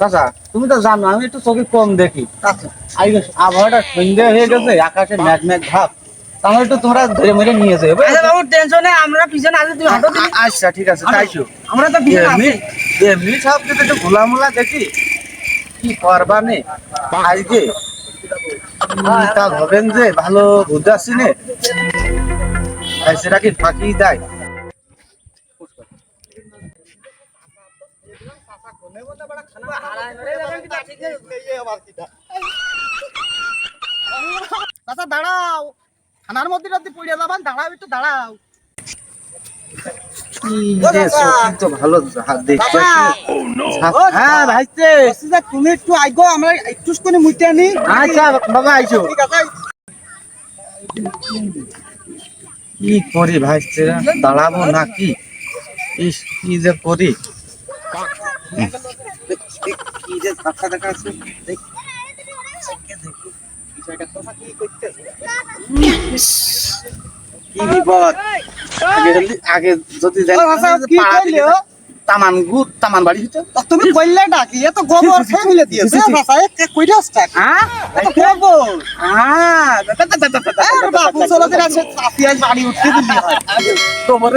চাচা তুমি তো জানো আমি একটু চোখে কম দেখি। আচ্ছা। আবহাওয়াটা সন্ধ্যা হয়ে গেছে আকাশে ম্যাঘ ম্যাঘ ভাব তাহলে একটু তোমরা ধরে মেরে নিয়ে যাবে? আচ্ছা বাবু টেনশনে আমরা পিছনে আছি তুমি হাঁটো দিবি আচ্ছা ঠিক আছে তাই তো আমরা তো পিছনে আছি। এমনি সব যদি একটু ঘোলা মোলা দেখি কি করবা নে? আজকে তা হবেন যে ভালো বুঝাচ্ছি নে? সেটা কি ফাঁকি দেয়? আচ্ছা দাঁড়াও। থানার মধ্যে রাতে পড়ে যাবান দাঁড়াও একটু দাঁড়াও। কি হ্যাঁ তুমি একটু আইগো আমরা একটু মুইতে আনি। আচ্ছা বাবা করি ভাইতে দাঁড়াবো নাকি? ইস কি যে করি? কি যে কথা দেখা আছে কি বিপদ আগে যদি- আগে যদি জানি- ও, কি পাড়া করলি থেকে ও? তামান গুড় তামান বাড়ি হইতো তুমি কইলে ডাকি এ তো গোবর খেয়ে মিলে দিয়েছে বাসা এ কইরা আসছে হ্যাঁ এ গোবর হ্যাঁ দা- দা- দা- দা- দা- দা- দা- আরে বাবু চলো বাড়ি উঠতে দিলি হয় তোমার